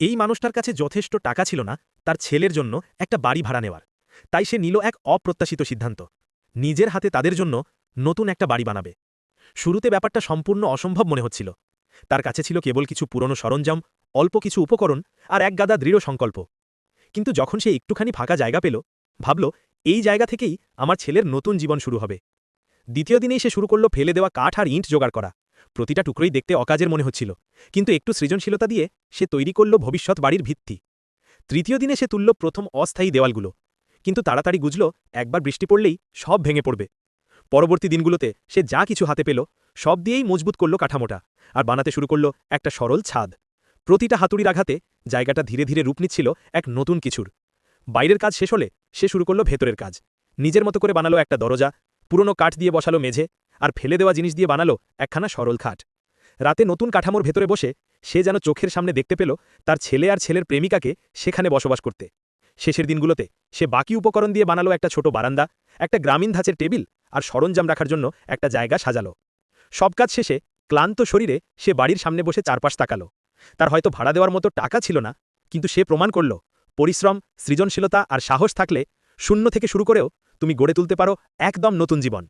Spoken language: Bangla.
এই মানুষটার কাছে যথেষ্ট টাকা ছিল না, তার ছেলের জন্য একটা বাড়ি ভাড়া নেওয়ার। তাই সে নিল এক অপ্রত্যাশিত সিদ্ধান্ত। নিজের হাতে তাদের জন্য নতুন একটা বাড়ি বানাবে। শুরুতে ব্যাপারটা সম্পূর্ণ অসম্ভব মনে হচ্ছিল। তার কাছে ছিল কেবল কিছু পুরনো সরঞ্জাম, অল্প কিছু উপকরণ আর এক গাদা দৃঢ় সংকল্প। কিন্তু যখন সে একটুখানি ফাঁকা জায়গা পেল, ভাবল, এই জায়গা থেকেই আমার ছেলের নতুন জীবন শুরু হবে। দ্বিতীয় দিনেই সে শুরু করল ফেলে দেওয়া কাঠ আর ইঁট জোগাড় করা। প্রতিটা টুকরোই দেখতে অকাজের মনে হচ্ছিল, কিন্তু একটু সৃজনশীলতা দিয়ে সে তৈরি করল ভবিষ্যৎ বাড়ির ভিত্তি। তৃতীয় দিনে সে তুলল প্রথম অস্থায়ী দেওয়ালগুলো, কিন্তু তাড়াতাড়ি বুঝল একবার বৃষ্টি পড়লেই সব ভেঙে পড়বে। পরবর্তী দিনগুলোতে সে যা কিছু হাতে পেল, সব দিয়েই মজবুত করল কাঠামোটা আর বানাতে শুরু করল একটা সরল ছাদ। প্রতিটা হাতুড়ির আঘাতে জায়গাটা ধীরে ধীরে রূপ নিচ্ছিল এক নতুন কিছুর। বাইরের কাজ শেষ হলে সে শুরু করল ভেতরের কাজ। নিজের মতো করে বানালো একটা দরজা, পুরনো কাঠ দিয়ে বসালো মেঝে আর ফেলে দেওয়া জিনিস দিয়ে বানালো একখানা সরল খাট। রাতে নতুন কাঠামোর ভেতরে বসে সে যেন চোখের সামনে দেখতে পেল তার ছেলে আর ছেলের প্রেমিকাকে সেখানে বসবাস করতে। শেষের দিনগুলোতে সে বাকি উপকরণ দিয়ে বানালো একটা ছোট বারান্দা, একটা গ্রামীণ ধাঁচের টেবিল আর সরঞ্জাম রাখার জন্য একটা জায়গা সাজালো। সব কাজ শেষে ক্লান্ত শরীরে সে বাড়ির সামনে বসে চারপাশ তাকালো। তার হয়তো ভাড়া দেওয়ার মতো টাকা ছিল না, কিন্তু সে প্রমাণ করল, পরিশ্রম, সৃজনশীলতা আর সাহস থাকলে শূন্য থেকে শুরু করেও তুমি গড়ে তুলতে পারো একদম নতুন জীবন।